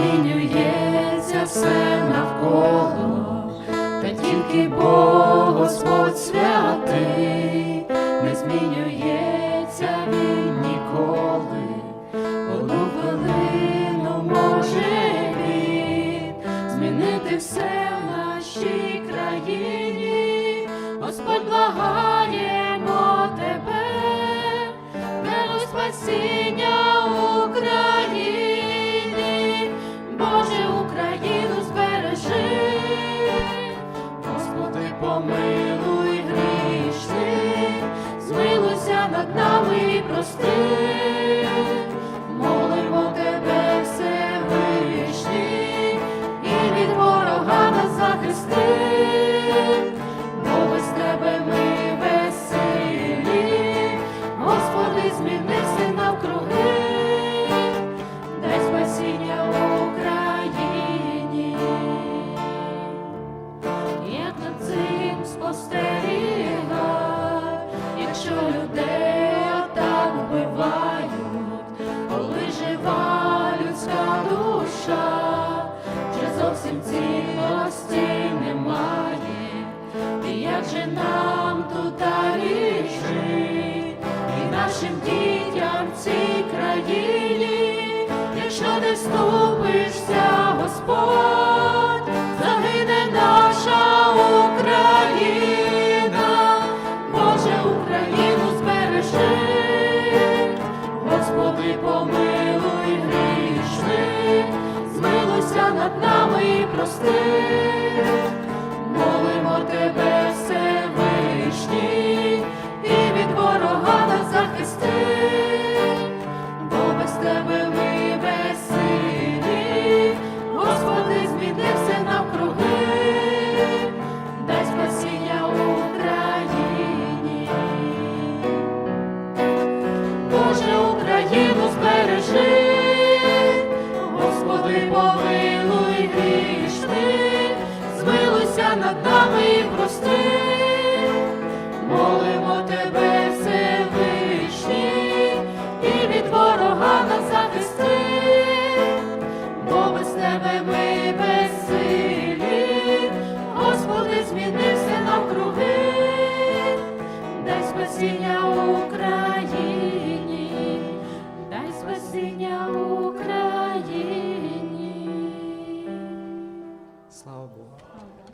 змінюється все навколо, та тільки Бог Господь святий, не змінюється він ніколи, одну хвилину може він змінити все в нашій країні, Господь благаємо тебе, даруй спасіння Україну збережи, Господи, помилуй грішних, змилуйся над нами і прости. Якщо людей так вбивають, коли жива людська душа, вже зовсім цінності немає, і як же нам тут далі і нашим дітям в цій країні, якщо не вступишся, Господь, над нами прости, молимо тебе, Всевишній, і від ворога нас захисти, бо без тебе ми безсилі, Господи, змінився навкруги, дай спасіння Україні. Боже, Україну збережи, Господи, помилуй над нами прости, молимо тебе, Всевишній, і від ворога нас захисти, бо без тебе ми безсилі, Господи, змінився навкруги, дай спасіння Україні,